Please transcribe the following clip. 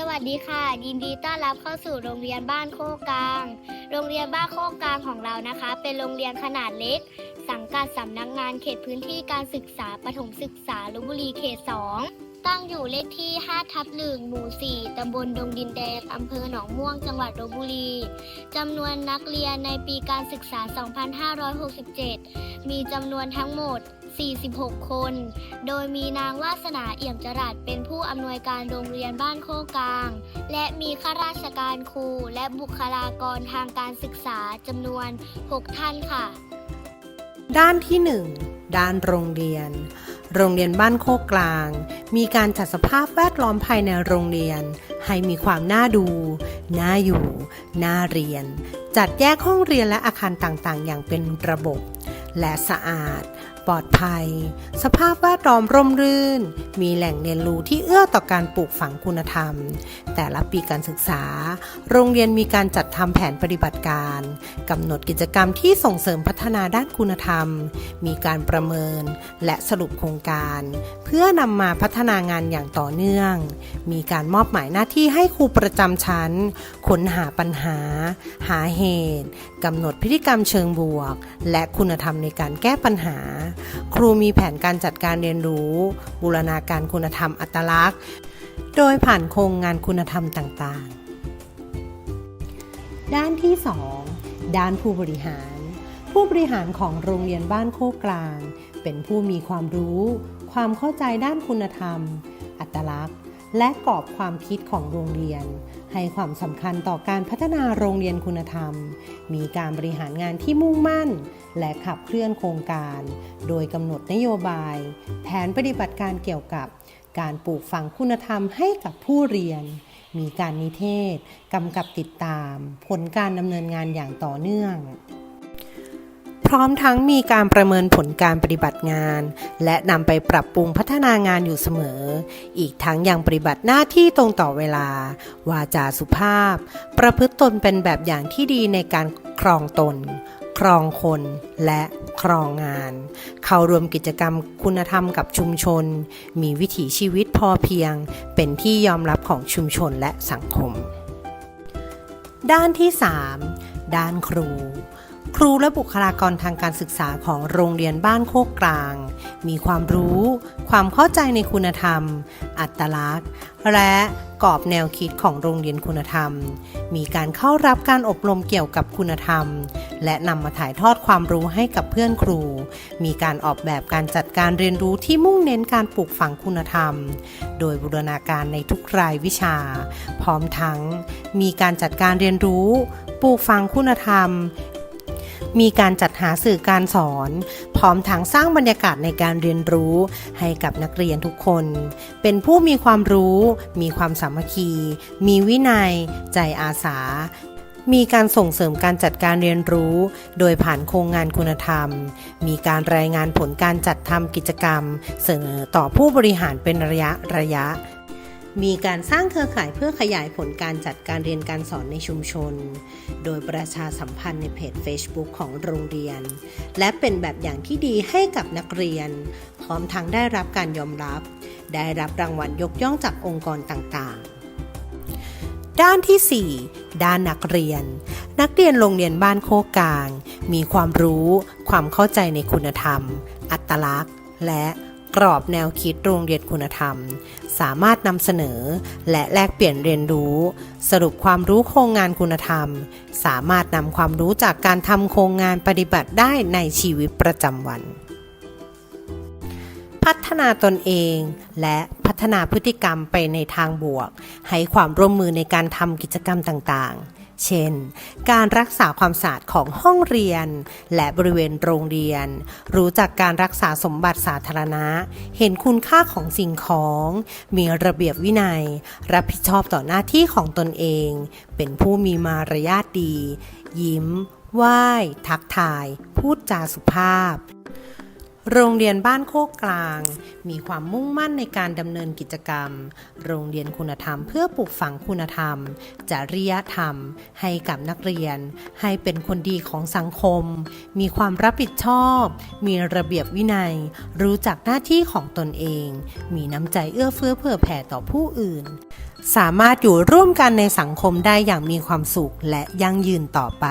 สวัสดีค่ะ ยินดีต้อนรับเข้าสู่โรงเรียนบ้านโคกกลาง โรงเรียนบ้านโคกกลางของเรานะคะ เป็นโรงเรียนขนาดเล็ก สังกัดสำนักงานเขตพื้นที่การศึกษาปฐมศึกษาลบุรีเขต 2 ตั้งอยู่เลขที่ 5 ทับหนึ่งหมู่ 4 ตำบลดงดินแดง อำเภอหนองม่วง จังหวัดลบบุรี จำนวนนักเรียนในปีการศึกษา 2567 มีจำนวนทั้งหมด 46 คน โดยมีนางวาสนาเอี่ยมจรัสเป็นผู้อำนวยการโรงเรียนบ้านโคกลาง และมีข้าราชการครูและบุคลากรทางการศึกษาจำนวน 6 ท่านค่ะ ด้านที่ 1 ด้านโรงเรียน โรงเรียนบ้านโคกกลาง มีการจัดสภาพแวดล้อมภายในโรงเรียน ให้มีความน่าดู น่าอยู่ น่าเรียน จัดแยกห้องเรียนและอาคารต่างๆ อย่างเป็นระบบ และสะอาด ปลอดภัย สภาพแวดล้อมร่มรื่น มีแหล่งเรียนรู้ที่เอื้อต่อการปลูกฝังคุณธรรม แต่ละปีการศึกษา โรงเรียนมีการจัดทำแผนปฏิบัติการกำหนดกิจกรรมที่ส่งเสริมพัฒนาด้านคุณธรรม มีการประเมินและสรุปโครงการ เพื่อนำมาพัฒนางานอย่างต่อเนื่อง มีการมอบหมายหน้าที่ให้ครูประจำชั้น ค้นหาปัญหา หาเหตุกำหนดพฤติกรรมเชิงบวก และคุณธรรมในการแก้ปัญหาครูมีแผนการจัดการเรียนรู้ บูรณาการคุณธรรมอัตลักษณ์ โดยผ่านโครงงานคุณธรรมต่างๆ ด้านที่ 2 ด้านผู้บริหาร ผู้บริหารของโรงเรียนบ้านโคกกลาง เป็นผู้มีความรู้ ความเข้าใจด้านคุณธรรม อัตลักษณ์ และกรอบความคิดของโรงเรียน ให้ความสำคัญต่อการพัฒนาโรงเรียนคุณธรรม มีการบริหารงานที่มุ่งมั่น และขับเคลื่อนโครงการ โดยกำหนดนโยบาย แผนปฏิบัติการเกี่ยวกับ การปลูกฝังคุณธรรมให้กับผู้เรียน มีการนิเทศกำกับติดตาม ผลการดำเนินงานอย่างต่อเนื่อง พร้อมทั้งมีการประเมินผลการปฏิบัติงาน และนำไปปรับปรุงพัฒนางานอยู่เสมอ อีกทั้งยังปฏิบัติหน้าที่ตรงต่อเวลา วาจาสุภาพ ประพฤติตนเป็นแบบอย่างที่ดีในการครองตน ครองคนและครองงาน เข้ารวมกิจกรรมคุณธรรมกับชุมชน มีวิถีชีวิตพอเพียง เป็นที่ยอมรับของชุมชนและสังคม ด้านที่ 3 ด้านครู ครูและบุคลากรทางการศึกษาของโรงเรียนบ้านโคกกลาง มีความรู้ ความเข้าใจในคุณธรรม อัตลักษณ์ และกรอบแนวคิดของโรงเรียนคุณธรรม มีการเข้ารับการอบรมเกี่ยวกับคุณธรรม และนำมาถ่ายทอดความรู้ให้กับเพื่อนครู มีการออกแบบการจัดการเรียนรู้ที่มุ่งเน้นการปลูกฝังคุณธรรม โดยบูรณาการในทุกรายวิชา พร้อมทั้ง มีการจัดการเรียนรู้ ปลูกฝังคุณธรรม มีการจัดหาสื่อการสอน พร้อมทั้งสร้างบรรยากาศในการเรียนรู้ ให้กับนักเรียนทุกคน เป็นผู้มีความรู้ มีความสามัคคี มีวินัย ใจอาสามีการส่งเสริมการจัดการเรียนรู้ โดยผ่านโครงงานคุณธรรม มีการรายงานผลการจัดทำกิจกรรม เสนอต่อผู้บริหารเป็นระยะระยะ มีการสร้างเครือข่ายเพื่อขยายผลการจัดการเรียนการสอนในชุมชน โดยประชาสัมพันธ์ในเพจ Facebook ของโรงเรียน และเป็นแบบอย่างที่ดีให้กับนักเรียน พร้อมทั้งได้รับการยอมรับ ได้รับรางวัลยกย่องจากองค์กรต่างๆ ด้านที่ 4 ด้านนักเรียน นักเรียนโรงเรียนบ้านโคกกลาง มีความรู้ ความเข้าใจในคุณธรรม อัตลักษณ์ และ กรอบแนวคิดโรงเรียนคุณธรรม สามารถนำเสนอ และแลกเปลี่ยนเรียนรู้ สรุปความรู้โครงงานคุณธรรม สามารถนำความรู้จากการทำโครงงานปฏิบัติได้ในชีวิตประจำวัน พัฒนาตนเองและพัฒนาพฤติกรรมไปในทางบวก ให้ความร่วมมือในการทำกิจกรรมต่างๆ เช่น การรักษาความสะอาดของห้องเรียน และบริเวณโรงเรียน รู้จักการรักษาสมบัติสาธารณะ เห็นคุณค่าของสิ่งของ มีระเบียบวินัย รับผิดชอบต่อหน้าที่ของตนเอง เป็นผู้มีมารยาทดี ยิ้ม ไหว้ ทักทาย พูดจาสุภาพ โรงเรียนบ้านโคกกลาง มีความมุ่งมั่นในการดำเนินกิจกรรม โรงเรียนคุณธรรมเพื่อปลูกฝังคุณธรรม จริยธรรม ให้กับนักเรียน ให้เป็นคนดีของสังคม มีความรับผิดชอบ มีระเบียบวินัย รู้จักหน้าที่ของตนเอง มีน้ำใจเอื้อเฟื้อเผื่อแผ่ต่อผู้อื่น สามารถอยู่ร่วมกันในสังคมได้อย่างมีความสุขและยั่งยืนต่อไป